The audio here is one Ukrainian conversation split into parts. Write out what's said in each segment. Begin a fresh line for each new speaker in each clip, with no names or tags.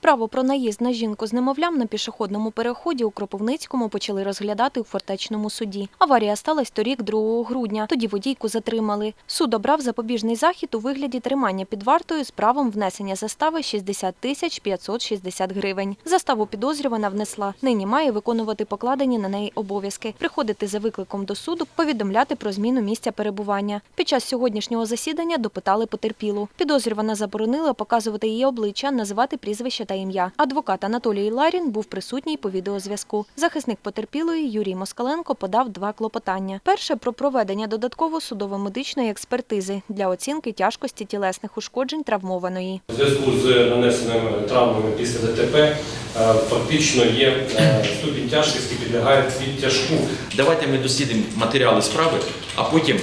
Справу про наїзд на жінку з немовлям на пішохідному переході у Кропивницькому почали розглядати у фортечному суді. Аварія сталася торік 2 грудня. Тоді водійку затримали. Суд обрав запобіжний захід у вигляді тримання під вартою з правом внесення застави 60 тисяч 560 гривень. Заставу підозрювана внесла. Нині має виконувати покладені на неї обов'язки, приходити за викликом до суду, повідомляти про зміну місця перебування. Під час сьогоднішнього засідання допитали потерпілу. Підозрювана заборонила показувати її обличчя, називати прізвище та ім'я. Адвокат Анатолій Ларін був присутній по відеозв'язку. Захисник потерпілої Юрій Москаленко подав два клопотання. Перше про проведення додатково судово-медичної експертизи для оцінки тяжкості тілесних ушкоджень травмованої.
У зв'язку з нанесеними травмами після ДТП е, фактично є е, ступінь тяжкості підлягає відтяжку.
Давайте ми дослідимо матеріали справи, а потім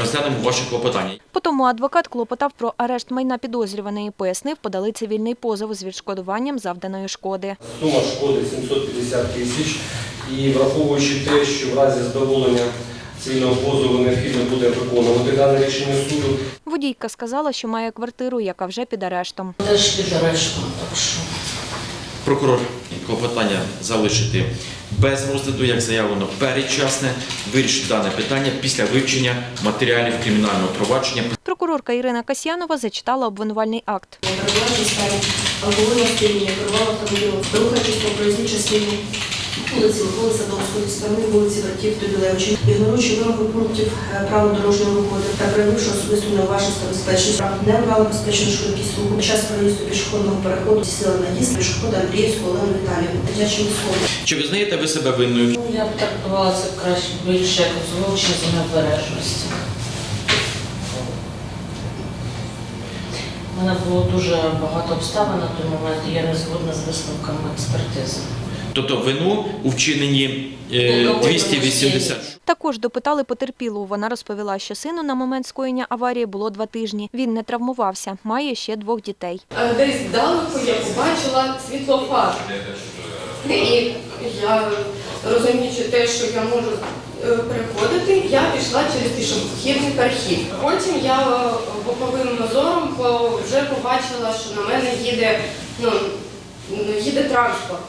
розглянемо ваші клопотання.
Потому адвокат клопотав про арешт майна підозрюваної. Пояснив, подали цивільний позов з відшкодуванням завданої шкоди.
Сума шкоди 750 тисяч. І враховуючи те, що в разі задоволення цивільного позову необхідно буде виконувати дане рішення суду,
Водійка сказала, що має квартиру, яка вже під арештом.
Теж під арештом, так що.
Прокурор клопотання залишити без розгляду, як заявлено, передчасне, вирішити дане питання після вивчення матеріалів кримінального провадження.
Прокурорка Ірина Касьянова зачитала обвинувальний акт.
перебуваючи в стані алкогольного сп'яніння, керувала автомобілем, рухаючись по проїзній частині вулиці Миколи Садовської, сторони вулиці Братів Тобілевичів, ігноруючи вимоги пунктів е, правил дорожнього руху та проявивши особисту неуважність та безпечність, не обрала безпечну швидкість руху під час проїзду пішохідного переходу здійснила наїзд пішохода Андріївську Олену Віталіївну, дитячим військовим.
Чи визнаєте ви себе винною?
Ну, я б трактувала це краще більше як злочин за необережності. У мене було дуже багато обставин на той момент, і я не згодна з висновками експертизи.
Тобто вину у вчиненні е,
Алкогольного
280.
Також допитали потерпілу. Вона розповіла, що сину на момент скоєння аварії було два тижні. Він не травмувався, має ще двох дітей.
Е, Десь здалеку я побачила світлофар. І я розуміючи те, що я можу е, переходити, я пішла через пішохідний перехід. Потім я е, боковим зором вже побачила, що на мене їде, ну, ну, їде транспорт.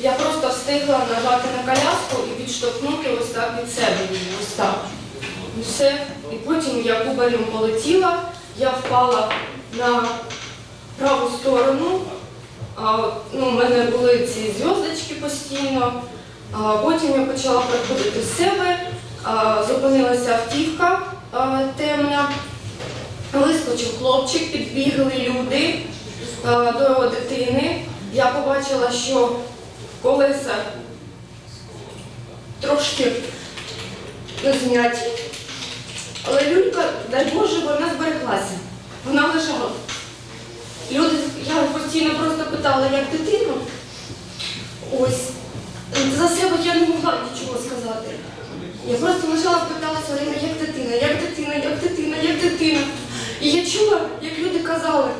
Я просто встигла нажати на коляску і підштовхнути ось так від себе її, ось. І все. І потім я кубарем полетіла, я впала на праву сторону. А, ну, у мене були ці зв'язочки постійно. А, потім я почала приходити в себе, а, зупинилася автівка а, темна, вискочив хлопчик, підбігли люди а, до дитини. Я побачила, що колеса трошки зняті, але люлька, дай Боже, вона збереглася. Вона лежала. Люди, я постійно просто питала, як дитина. Ось. За себе я не могла нічого сказати. Я просто лежала, питалася, Олена, як дитина, як дитина, як дитина, як дитина. І я чула, як люди казали,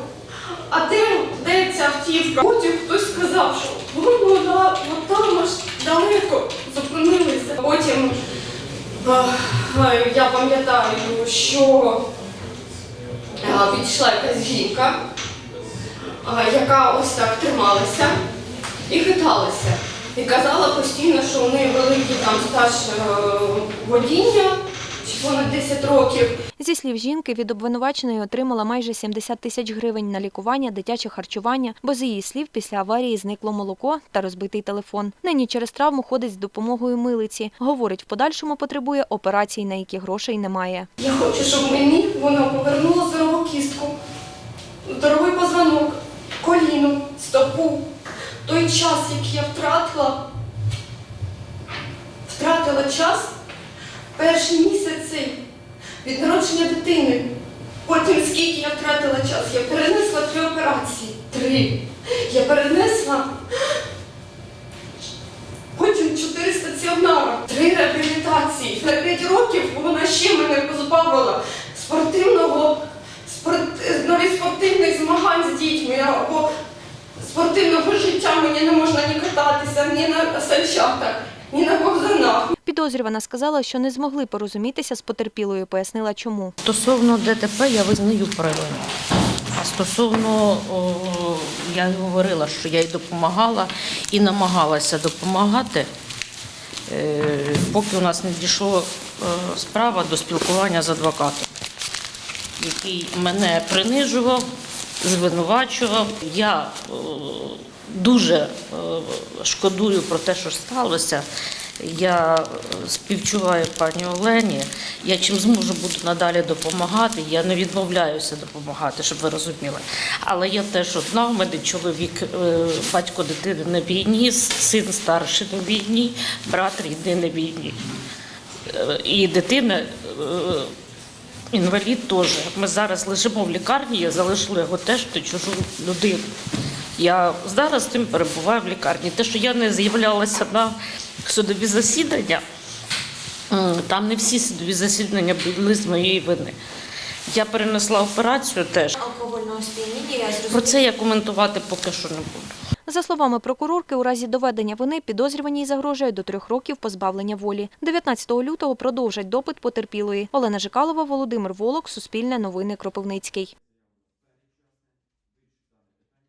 а де, де ця автівка? Потім хтось сказав, що вон вона, от там аж далеко зупинилися. Потім а, а, я пам'ятаю, що підійшла якась жінка яка ось так трималася і хиталася. І казала постійно, що у неї великий там стаж е, водіння, понад 10 років.
Зі слів жінки, від обвинуваченої отримала майже 70 тисяч гривень на лікування, дитяче харчування, бо з її слів після аварії зникло молоко та розбитий телефон. Нині через травму ходить з допомогою милиці. Говорить, в подальшому потребує операцій, на які грошей немає.
Я хочу, щоб мені вона повернула здорову кістку, здоровий позвонок, коліно, стопу. Той час, який я втратила, втратила час перший місяць цей від народження дитини. Потім скільки я втратила час, я перенесла три операції. Три. Я перенесла потім чотири стаціонара, три реабілітації. На п'ять років вона ще мене позбавила спортивного, спорт, навіть спортивних змагань з дітьми або спортивного життя. Мені не можна ні кататися, ні на санчатах, ні на ковзанах.
Підозрювана сказала, що не змогли порозумітися з потерпілою, пояснила чому.
Стосовно ДТП я визнаю провину. А стосовно, о, я говорила, що я й допомагала і намагалася допомагати, е, поки у нас не дійшла справа до спілкування з адвокатом, який мене принижував, звинувачував. Я е, дуже е, шкодую про те, що сталося. Я е, співчуваю пані Олені. Я чим зможу буду надалі допомагати. Я не відмовляюся допомагати, щоб ви розуміли. Але я теж одна, у мене чоловік, е, батько дитини на війні, син старший на війні, брат рідний на війні. Е, І дитина інвалід теж. Ми зараз лежимо в лікарні, я залишила його теж на чужу людину. Я зараз тим перебуваю в лікарні. Те, що я не з'являлася на судові засідання, там не всі судові засідання були з моєї вини. Я перенесла операцію теж.
Алкогольного сп'яніння, я
Про це я коментувати поки що не буду.
За словами прокурорки, у разі доведення вини підозрюваній загрожує до трьох років позбавлення волі. 19 лютого продовжать допит потерпілої. Олена Жикалова, Володимир Волок, Суспільне новини Кропивницький.